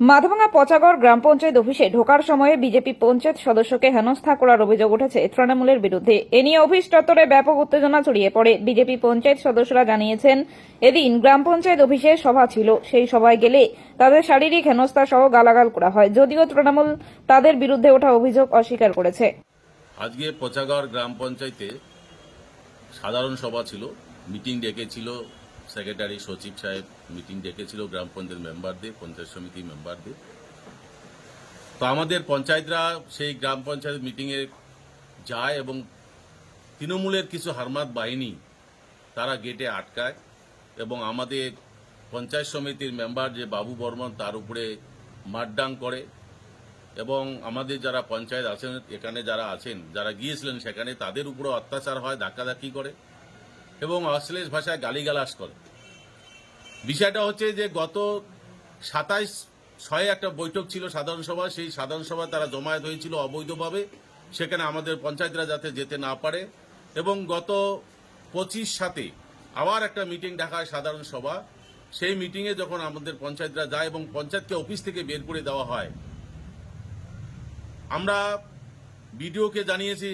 মাধভাঙা পচাগড় গ্রাম পঞ্চায়েত অফিসে ঢোকার সময়ে বিজেপি পঞ্চায়েত সদস্যকে হেনস্থা করার অভিযোগ উঠেছে তৃণমূলের বিরুদ্ধে। এ নিয়ে অফিস চত্বরে ব্যাপক উত্তেজনা ছড়িয়ে পড়ে। বিজেপি পঞ্চায়েত সদস্যরা জানিয়েছেন, এদিন গ্রাম পঞ্চায়েত অফিসে সভা ছিল। সেই সভায় গেলে তাদের শারীরিক হেনস্থা সহ গালাগাল করা হয়। যদিও তৃণমূল তাদের বিরুদ্ধে ওঠা অভিযোগ অস্বীকার করেছে। আজকে পচাগড় গ্রাম পঞ্চায়েতে সাধারণ সভা ছিল, মিটিং ডেকেছিল সেক্রেটারি সচিব সাহেব মিটিং ডেকেছিল গ্রাম পঞ্চায়েত মেম্বারদের, পঞ্চায়েত সমিতি মেম্বারদের। তো আমাদের পঞ্চায়েতরা সেই গ্রাম পঞ্চায়েত মিটিংয়ে যায় এবং তৃণমূলের কিছু হারমাত বাহিনী তারা গেটে আটকায় এবং আমাদের পঞ্চায়েত সমিতির মেম্বার যে বাবু বর্মন তার উপরে মারডাং করে এবং আমাদের যারা পঞ্চায়েত আছেন, এখানে যারা আছেন, যারা গিয়েছিলেন সেখানে তাদের উপরও অত্যাচার হয়, ধাক্কাধাক্কি করে এবং অশ্লীল ভাষায় গালিগালাস করে। বিষয়টা হচ্ছে যে গত সাতাইশ ছয়ে একটা বৈঠক ছিল সাধারণ সভা, সেই সাধারণ সভা তারা জমায়েত হয়েছিল অবৈধভাবে। সেখানে আমাদের পঞ্চায়েতরা যাতে যেতে না পারে। এবং গত পঁচিশ সাতে আবার একটা মিটিং ডাকায় সাধারণ সভা। সেই মিটিংয়ে যখন আমাদের পঞ্চায়েতরা যায় এবং পঞ্চায়েতকে অফিস থেকে বের করে দেওয়া হয়, আমরা বিডিওকে জানিয়েছি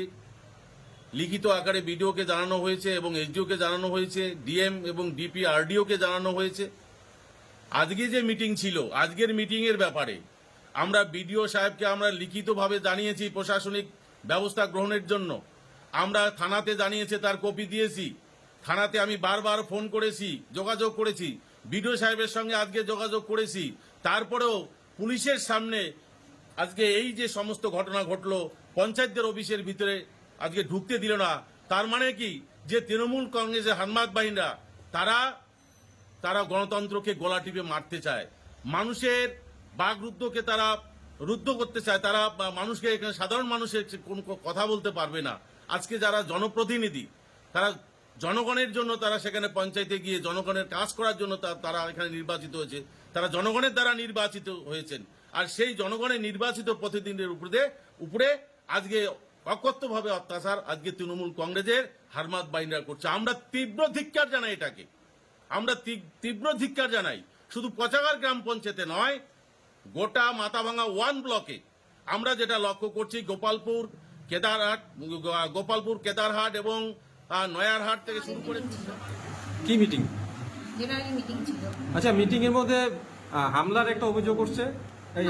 লিখিত আকারে বিডিওকে জানানো হয়েছে এবং এসডিওকে জানানো হয়েছে, ডিএম এবং ডিপি, আরডিওকে জানানো হয়েছে। আজকে যে মিটিং ছিল, আজকের মিটিং এর ব্যাপারে আমরা বিডিও সাহেবকে আমরা লিখিতভাবে জানিয়েছি প্রশাসনিক ব্যবস্থা গ্রহণের জন্য। আমরা থানাতে জানিয়েছে, তার কপি দিয়েছি। থানাতে আমি বারবার ফোন করেছি, যোগাযোগ করেছি। বিডিও সাহেবের সঙ্গে আজকে যোগাযোগ করেছি। তারপরেও পুলিশের সামনে আজকে এই যে সমস্ত ঘটনা ঘটলো পঞ্চায়েতদের অফিসের ভিতরে আজকে ঢুকতে দিল না। তার মানে কি? যে তৃণমূল কংগ্রেসের হানমাদ বাহিনীরা, তারা তারা গণতন্ত্রকে গলা টিপে মারতে চায়। মানুষের বাগরুদ্ধকে তারা রুদ্ধ করতে চায়। তারা মানুষকে এখানে, সাধারণ মানুষের কোন কথা বলতে পারবে না। আজকে যারা জনপ্রতিনিধি, তারা জনগণের জন্য তারা সেখানে পঞ্চায়েতে গিয়ে জনগণের কাজ করার জন্য তারা এখানে নির্বাচিত হয়েছে। তারা জনগণের দ্বারা নির্বাচিত হয়েছেন। আর সেই জনগণের নির্বাচিত প্রতিদিনের উপরে উপরে আজকে অকথ্যভাবে অত্যাচার আজকে তৃণমূল কংগ্রেসের হারমাত বাহিনীরা করছে। আমরা তীব্র ধিক্কার জানাই এটাকে। আমরা তীব্র ধিক্কার জানাই। শুধু পচাগার গ্রাম পঞ্চায়েতে নয় গোটা মাথাভাঙা ওয়ান ব্লকে আমরা যেটা লক্ষ্য করছি গোপালপুর কেদারহাট গোপালপুর কেদারহাট এবং নয়ারহাট থেকে শুরু করে কি মিটিং? জেনারেল মিটিং ছিল। আচ্ছা মিটিং এর মধ্যে হামলার একটা অভিযোগ করছে এই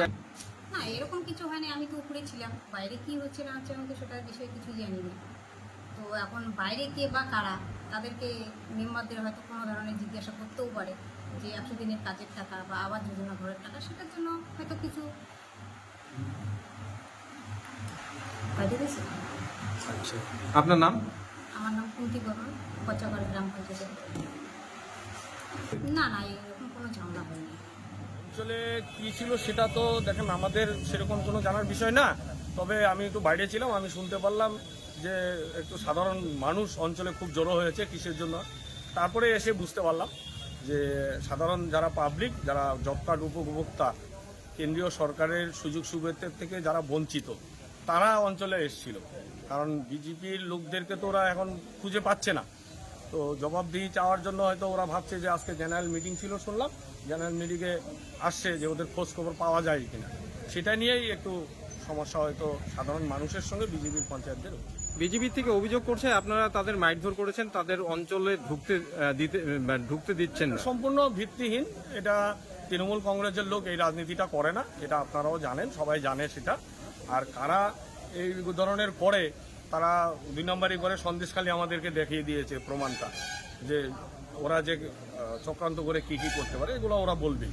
না এরকম কিছু হয়নি আমি তো উপরে ছিলাম। বাইরে কি হচ্ছে না হচ্ছে আমি তো সেটার বিষয়ে কিছু জানি না। তো এখন বাইরে কে বা কারা তাদেরকে মেম্বারদের হয়তো কোনো ধরনের জিজ্ঞাসা করতেও পারে যে একশো দিনের কাজের টাকা বা আবাস যোজনা ঘরের টাকা সেটার জন্য হয়তো কিছু আচ্ছা। আপনার নাম? আমার নাম কুন্তি বর্মন পচাগড় গ্রাম পঞ্চায়েতের। না না এরকম কোনো ঝামেলা হয়নি। অঞ্চলে কি ছিল সেটা তো দেখেন, আমাদের সেরকম কোনো জানার বিষয় না। তবে আমি একটু বাইরে ছিলাম, আমি শুনতে পারলাম যে একটু সাধারণ মানুষ অঞ্চলে খুব জড়ো হয়েছে কিসের জন্য। তারপরে এসে বুঝতে পারলাম যে সাধারণ যারা পাবলিক যারা জব কার্ড উপভোক্তা, কেন্দ্রীয় সরকারের সুযোগ সুবিধা থেকে যারা বঞ্চিত, তারা অঞ্চলে এসেছিল। কারণ বিজেপির লোকদেরকে তো ওরা এখন খুঁজে পাচ্ছে না। তো জবাবদিহি চাওয়ার জন্য হয়তো ওরা ভাবছে যে আজকে জেনারেল মিটিং ছিল শুনলাম জেনারেল মিটিংয়ে আসছে যে ওদের খোঁজ খবর পাওয়া যায় কিনা। সেটা নিয়েই একটু সমস্যা হয়তো সাধারণ মানুষের সঙ্গে বিজেপির পঞ্চায়েতদের। বিজেপি থেকে অভিযোগ করছে আপনারা তাদের মারধর করেছেন তাদের অঞ্চলে ঢুকতে দিতে ঢুকতে দিচ্ছেন সম্পূর্ণ ভিত্তিহীন এটা তৃণমূল কংগ্রেসের লোক এই রাজনীতিটা করে না এটা আপনারাও জানেন সবাই জানে সেটা। আর কারা এই ধরনের করে তারা দুই নম্বরই করে সন্দেশখালী আমাদেরকে দেখিয়ে দিয়েছে প্রমাণটা, যে ওরা যে চক্রান্ত করে কি কি করতে পারে, এগুলো ওরা বলবে।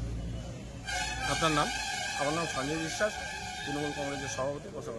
আপনার নাম? আমার নাম সঞ্জয় বিশ্বাস, তৃণমূল কংগ্রেসের সভাপতি বসে